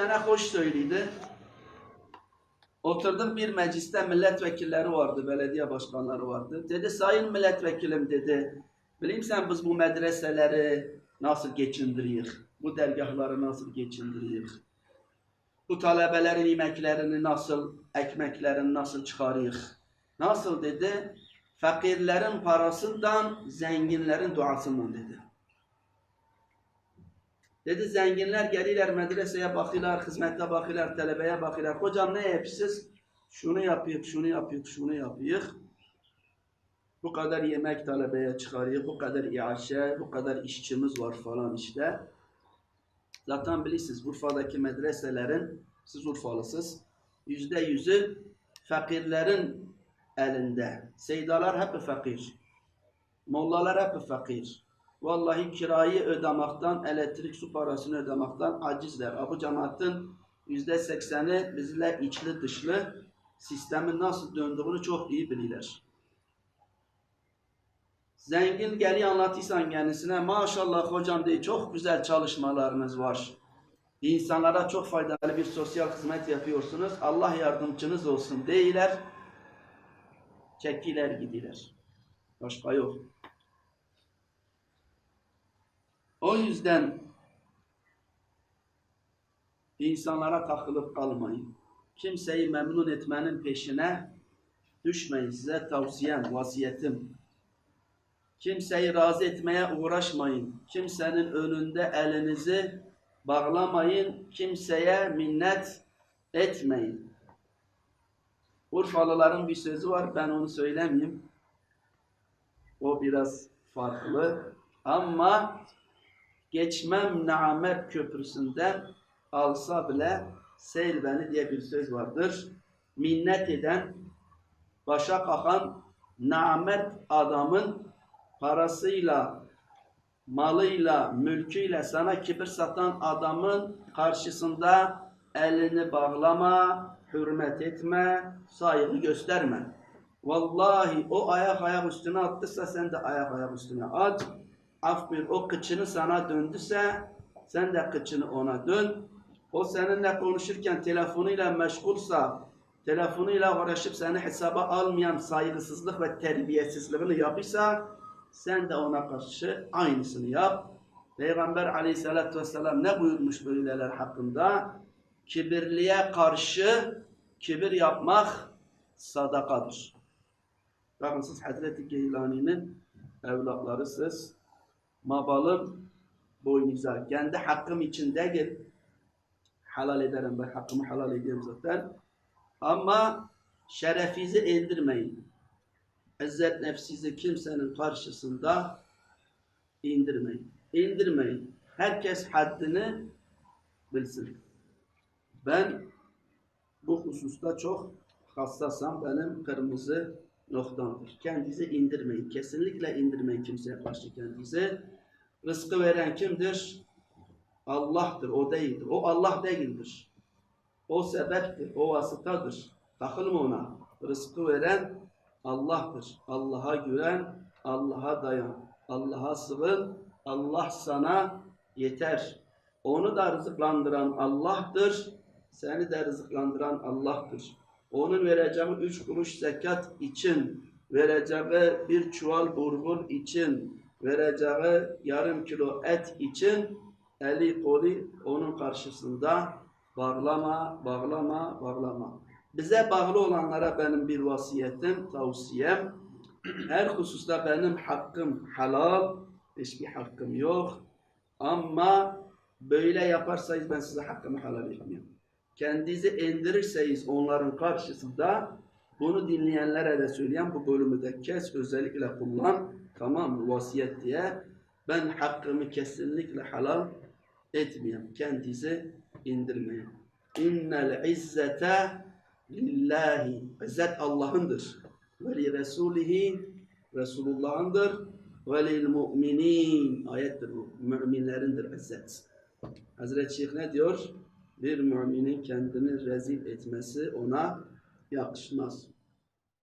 tane hoş söyledi. Oturduk bir mecliste milletvekilleri vardı, belediye başkanları vardı. Dedi sayın milletvekilim dedi. Bileyim sen biz bu medreseleri nasıl geçindiririk? Bu dergahları nasıl geçindiririk? Bu talebelerin yemeklerini nasıl, ekmeklerini nasıl çıkarıyık? Nasıl dedi? Fakirlerin parasından, zenginlerin duasından dedi. Dedi zenginler gelirler medreseye bakıyorlar, hizmete bakıyorlar, talebeye bakıyorlar. Hocam ne yapıyorsunuz? Şunu yapıyık, şunu yapıyık, şunu yapıyık. Bu kadar yemek talebeye çıkarıyor, bu kadar iaşe, bu kadar işçimiz var falan işte. Zaten bilirsiniz Urfa'daki medreselerin, siz Urfalısınız, yüzde yüzü fakirlerin elinde. Seydalar hep fakir. Mollalar hep fakir. Vallahi kirayı ödemekten, elektrik su parasını ödemekten acizler. Bu cemaatin yüzde sekseni bizler içli dışlı sistemin nasıl döndüğünü çok iyi bilirler. Zengin geliyor anlatırsan kendisine maşallah hocam diye çok güzel çalışmalarınız var. İnsanlara çok faydalı bir sosyal hizmet yapıyorsunuz. Allah yardımcınız olsun değiller. Çekiler gidiler. Başka yok. O yüzden insanlara takılıp kalmayın. Kimseyi memnun etmenin peşine düşmeyin. Size tavsiyem, vasiyetim. Kimseyi razı etmeye uğraşmayın. Kimsenin önünde elinizi bağlamayın. Kimseye minnet etmeyin. Urfalıların bir sözü var. Ben onu söylemeyeyim. O biraz farklı. Ama geçmem namet köprüsünden alsa bile seyl beni diye bir söz vardır. Minnet eden, başa kakan namet adamın parasıyla, malıyla, mülküyle sana kibir satan adamın karşısında elini bağlama, hürmet etme, saygı gösterme. Vallahi o ayak ayak üstüne attıysa sen de ayak ayak üstüne at. Af bir o kıçını sana döndüse sen de kıçını ona dön. O seninle konuşurken telefonuyla meşgulsa telefonuyla uğraşıp seni hesaba almayan saygısızlık ve terbiyesizliğini yapıyorsa sen de ona karşı aynısını yap. Peygamber aleyhissalatü vesselam ne buyurmuş böyleler hakkında? Kibirliye karşı kibir yapmak sadakadır. Bakın siz Hazreti Geylani'nin evlatlarısınız. Mabalım boynuza. Kendi hakkım için değil. Halal ederim ben hakkımı halal ediyorum zaten. Ama şerefizi indirmeyin. İzzet nefsizi kimsenin karşısında indirmeyin. İndirmeyin. Herkes haddini bilsin. Ben bu hususta çok hassasam benim kırmızı noktamdır. Kendinizi indirmeyin. Kesinlikle indirmeyin kimseye karşı kendinizi. Rızkı veren kimdir? Allah'tır. O değildir. O Allah değildir. O sebeptir. O vasıtadır. Takılma ona. Rızkı veren Allah'tır. Allah'a güven, Allah'a dayan. Allah'a sığın. Allah sana yeter. Onu da rızıklandıran Allah'tır. Seni de rızıklandıran Allah'tır. Onun vereceği üç kuruş zekat için, vereceği bir çuval burgul için, vereceği yarım kilo et için eli kolu onun karşısında bağlama, bağlama, bağlama. Bize bağlı olanlara benim bir vasiyetim, tavsiyem, her hususta benim hakkım halal, hiçbir hakkım yok. Ama böyle yaparsanız ben size hakkımı halal etmiyorum. Kendinizi indirirseniz onların karşısında bunu dinleyenlere de söyleyen bu bölümü de kes özellikle kullan. Tamam? Vasiyet diye. Ben hakkımı kesinlikle halal etmiyorum. Kendinizi indirmeyin. İnnel izzete lillahi. İzzet Allah'ındır. Ve li Resulihi Resulullah'ındır. Ve lil mu'minin. Ayettir bu. Müminlerindir izzet. Hazreti Şeyh ne diyor? Bir müminin kendini rezil etmesi ona yakışmaz.